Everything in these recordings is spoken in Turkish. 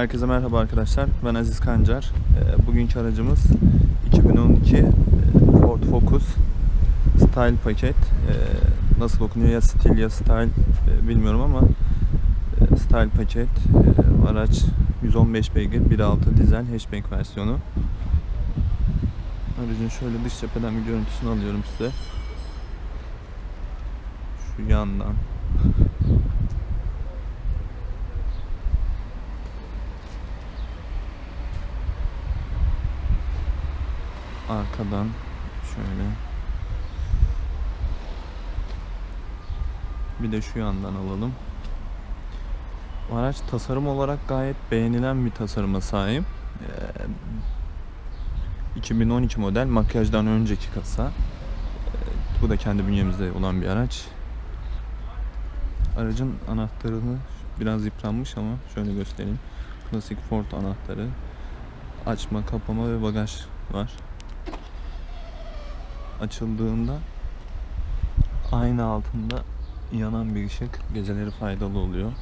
Herkese merhaba arkadaşlar. Ben Aziz Kancar. Ee, Bugünkü aracımız 2012 e, Ford Focus Style paket. Ee, Nasıl okunuyor ya Style ya Style e, bilmiyorum ama e, Style paket. Araç 115 beygir 1.6 dizel hatchback versiyonu. Aracın şöyle dış cepheden bir görüntüsünü alıyorum size. Şu yandan. Arkadan şöyle bir de şu yandan alalım. Bu araç tasarım olarak gayet beğenilen bir tasarıma sahip. Ee, 2012 model makyajdan önceki kasa. Ee, bu da kendi bünyemizde olan bir araç. Aracın anahtarını biraz yıpranmış ama şöyle göstereyim. Klasik Ford anahtarı. Açma, kapama ve bagaj var açıldığında ayna altında yanan bir ışık geceleri faydalı oluyor.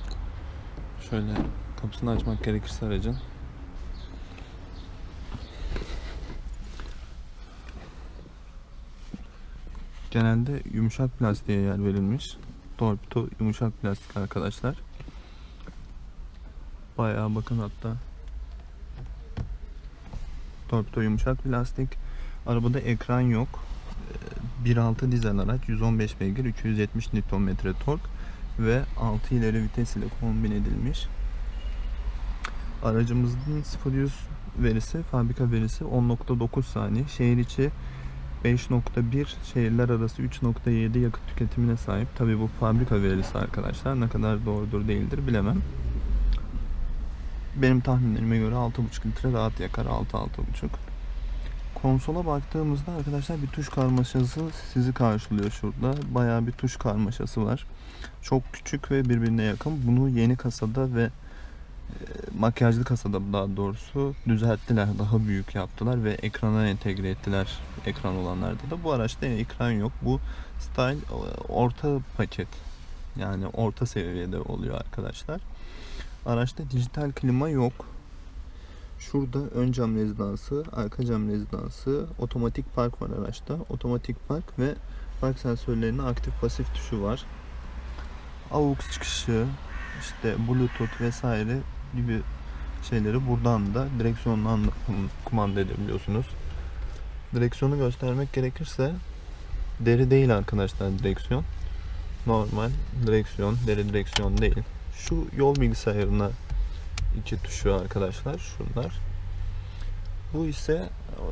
Şöyle kapısını açmak gerekirse aracın genelde yumuşak plastiğe yer verilmiş. Torpido yumuşak plastik arkadaşlar. Bayağı bakın hatta Torpido yumuşak plastik. Arabada ekran yok. 1.6 dizel araç 115 beygir 270 Nm tork ve 6 ileri vites ile kombin edilmiş. Aracımızın 0-100 verisi fabrika verisi 10.9 saniye. Şehir içi 5.1 şehirler arası 3.7 yakıt tüketimine sahip. Tabi bu fabrika verisi arkadaşlar. Ne kadar doğrudur değildir bilemem. Benim tahminlerime göre 6.5 litre rahat yakar 6-6.5 konsola baktığımızda arkadaşlar bir tuş karmaşası sizi karşılıyor şurada. Bayağı bir tuş karmaşası var. Çok küçük ve birbirine yakın. Bunu yeni kasada ve e, makyajlı kasada daha doğrusu düzelttiler. Daha büyük yaptılar ve ekrana entegre ettiler. Ekran olanlarda da. Bu araçta ekran yok. Bu style e, orta paket. Yani orta seviyede oluyor arkadaşlar. Araçta dijital klima yok. Şurada ön cam rezidansı, arka cam rezidansı, otomatik park var araçta. Otomatik park ve park sensörlerinin aktif pasif tuşu var. AUX çıkışı, işte Bluetooth vesaire gibi şeyleri buradan da direksiyondan da kumanda edebiliyorsunuz. Direksiyonu göstermek gerekirse deri değil arkadaşlar direksiyon. Normal direksiyon, deri direksiyon değil. Şu yol bilgisayarına iki tuşu arkadaşlar şunlar. Bu ise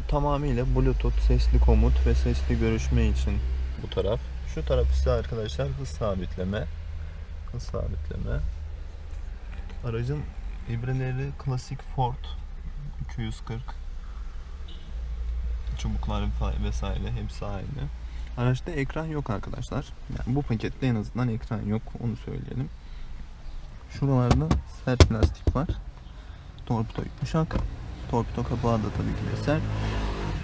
tamamıyla Bluetooth sesli komut ve sesli görüşme için bu taraf. Şu taraf ise arkadaşlar hız sabitleme. Hız sabitleme. Aracın ibreleri klasik Ford 240 çubuklar vesaire hepsi aynı. Araçta ekran yok arkadaşlar. Yani bu pakette en azından ekran yok onu söyleyelim. Şuralarda sert plastik var. Torpido yumuşak. Torpido kapağı da tabii ki de sert.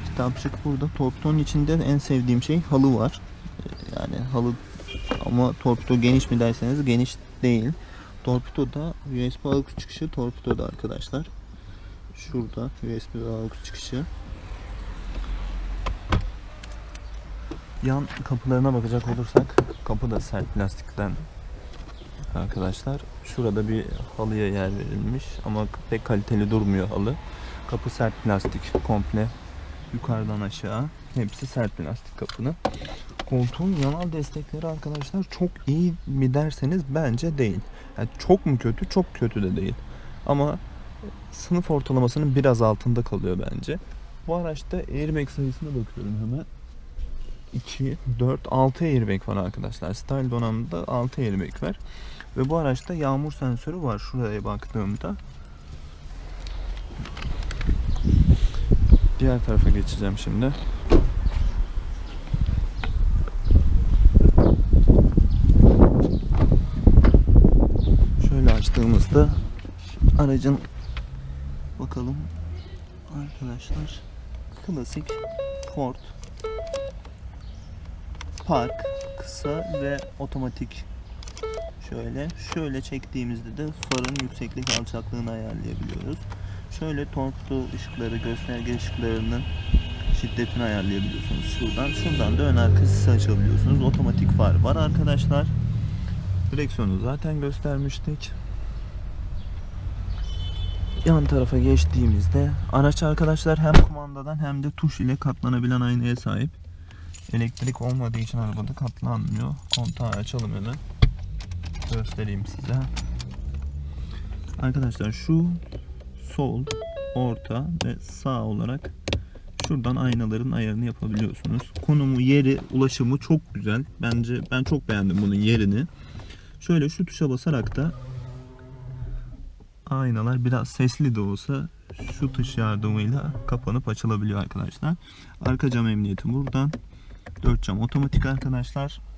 Kitapçık burada. Torpidonun içinde en sevdiğim şey halı var. Ee, Yani halı ama torpido geniş mi derseniz geniş değil. Torpidoda USB aux çıkışı torpidoda arkadaşlar. Şurada USB aux çıkışı. Yan kapılarına bakacak olursak kapı da sert plastikten arkadaşlar. Şurada bir halıya yer verilmiş ama pek kaliteli durmuyor halı. Kapı sert plastik komple yukarıdan aşağı. Hepsi sert plastik kapının. Koltuğun yanal destekleri arkadaşlar çok iyi mi derseniz bence değil. Yani çok mu kötü? Çok kötü de değil. Ama sınıf ortalamasının biraz altında kalıyor bence. Bu araçta airbag sayısına bakıyorum hemen. 2, 4, 6 airbag var arkadaşlar. Style donanımda 6 airbag var. Ve bu araçta yağmur sensörü var şuraya baktığımda. Diğer tarafa geçeceğim şimdi. Şöyle açtığımızda aracın bakalım arkadaşlar klasik Ford Park kısa ve otomatik Şöyle, şöyle çektiğimizde de farın yükseklik alçaklığını ayarlayabiliyoruz. Şöyle torklu ışıkları, gösterge ışıklarının şiddetini ayarlayabiliyorsunuz şuradan. Şuradan da ön arka sisi açabiliyorsunuz. Otomatik far var arkadaşlar. Direksiyonu zaten göstermiştik. Yan tarafa geçtiğimizde araç arkadaşlar hem kumandadan hem de tuş ile katlanabilen aynaya sahip. Elektrik olmadığı için arabada katlanmıyor. Kontağı açalım hemen. Göstereyim size. Arkadaşlar şu sol, orta ve sağ olarak şuradan aynaların ayarını yapabiliyorsunuz. Konumu, yeri, ulaşımı çok güzel. Bence ben çok beğendim bunun yerini. Şöyle şu tuşa basarak da aynalar biraz sesli de olsa şu tuş yardımıyla kapanıp açılabiliyor arkadaşlar. Arka cam emniyeti buradan. 4 cam otomatik arkadaşlar.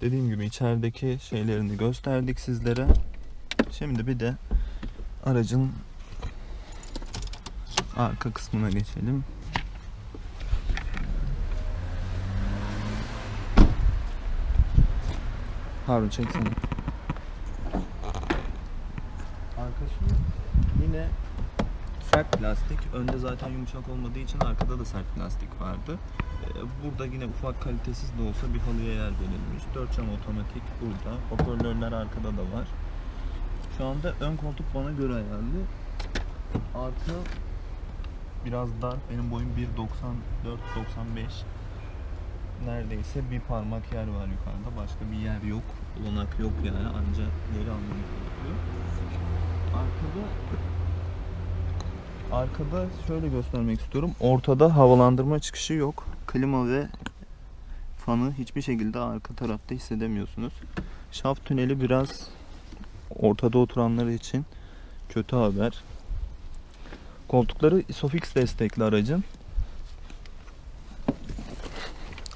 Dediğim gibi içerideki şeylerini gösterdik sizlere. Şimdi bir de aracın arka kısmına geçelim. Harun çeksene. Arkası yine sert plastik. Önde zaten yumuşak olmadığı için arkada da sert plastik vardı. Ee, Burada yine ufak kalitesiz de olsa bir halıya yer verilmiş. 4 cam otomatik burada. Hoparlörler arkada da var. Şu anda ön koltuk bana göre ayarlı. Arka biraz dar. Benim boyum 1.94-95. Neredeyse bir parmak yer var yukarıda. Başka bir yer yok. Olanak yok yani. Ancak yeri almamız gerekiyor. Arkada Arkada şöyle göstermek istiyorum. Ortada havalandırma çıkışı yok. Klima ve fanı hiçbir şekilde arka tarafta hissedemiyorsunuz. Şaft tüneli biraz ortada oturanlar için kötü haber. Koltukları Isofix destekli aracın.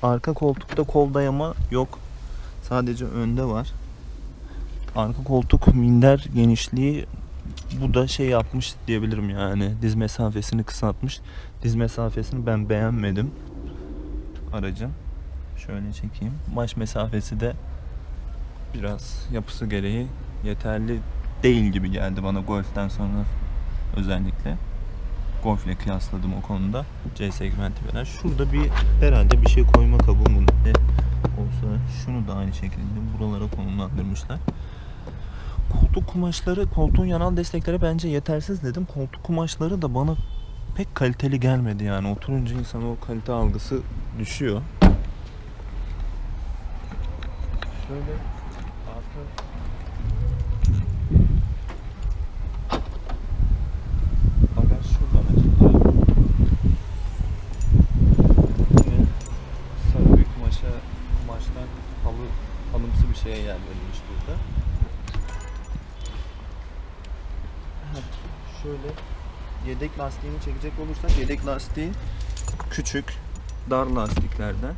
Arka koltukta kol dayama yok. Sadece önde var. Arka koltuk minder genişliği bu da şey yapmış diyebilirim yani. Diz mesafesini kısaltmış. Diz mesafesini ben beğenmedim aracın. Şöyle çekeyim. Baş mesafesi de biraz yapısı gereği yeterli değil gibi geldi bana Golf'ten sonra özellikle. Golf ile kıyasladım o konuda. C segmenti veren. Şurada bir herhalde bir şey koyma ne olsa şunu da aynı şekilde buralara konumlandırmışlar. Koltuk kumaşları, koltuğun yanal destekleri bence yetersiz dedim. Koltuk kumaşları da bana pek kaliteli gelmedi yani. Oturunca insan o kalite algısı düşüyor. Şöyle arka halı, halımsı bir şeye yer verilmiş burada. Şöyle yedek lastiğini çekecek olursak yedek lastiği küçük dar lastiklerden.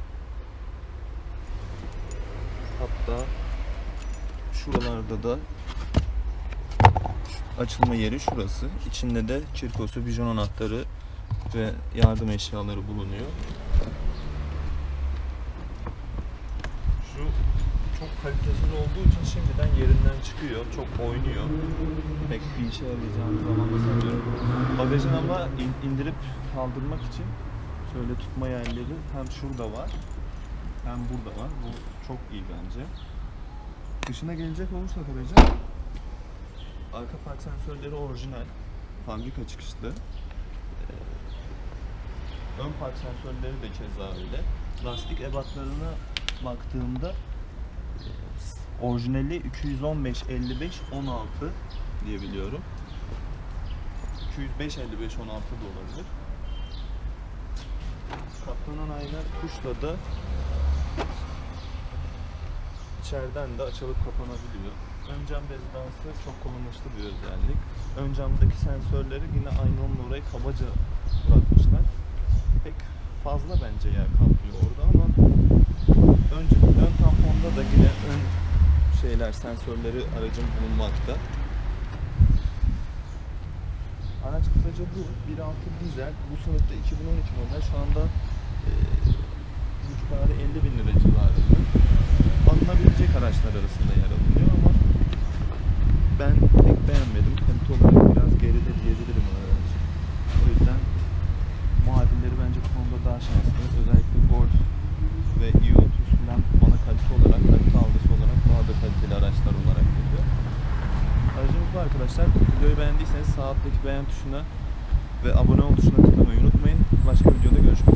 Hatta şuralarda da açılma yeri şurası. İçinde de kirkosu, bijon anahtarı ve yardım eşyaları bulunuyor. Şu çok kalitesiz olduğu için şimdiden yerinden çıkıyor. Çok oynuyor. Pek bir işe yarayacağını zamanla sanıyorum. Bagajın ama in- indirip kaldırmak için şöyle tutma yerleri hem şurada var hem burada var. Bu çok iyi bence. Dışına gelecek olursak aracın arka park sensörleri orijinal. Fabrika çıkışlı. Ee, Ön park sensörleri de keza öyle. Lastik ebatlarına baktığımda orijinali 215 55 16 diye biliyorum. 205 55 16 da olabilir. Katlanan ayna tuşla da içeriden de açılıp kapanabiliyor. Ön cam rezidansı çok kullanışlı bir özellik. Ön camdaki sensörleri yine aynanın oraya kabaca bırakmışlar. Pek fazla bence yer kaplıyor orada ama önce ön tamponda da yine ön şeyler sensörleri aracın bulunmakta. Araç kısaca bu. 1.6 dizel. Bu sınıfta 2012 model. Şu anda e, arkadaşlar. Videoyu beğendiyseniz sağ alttaki beğen tuşuna ve abone ol tuşuna tıklamayı unutmayın. Başka videoda görüşmek üzere.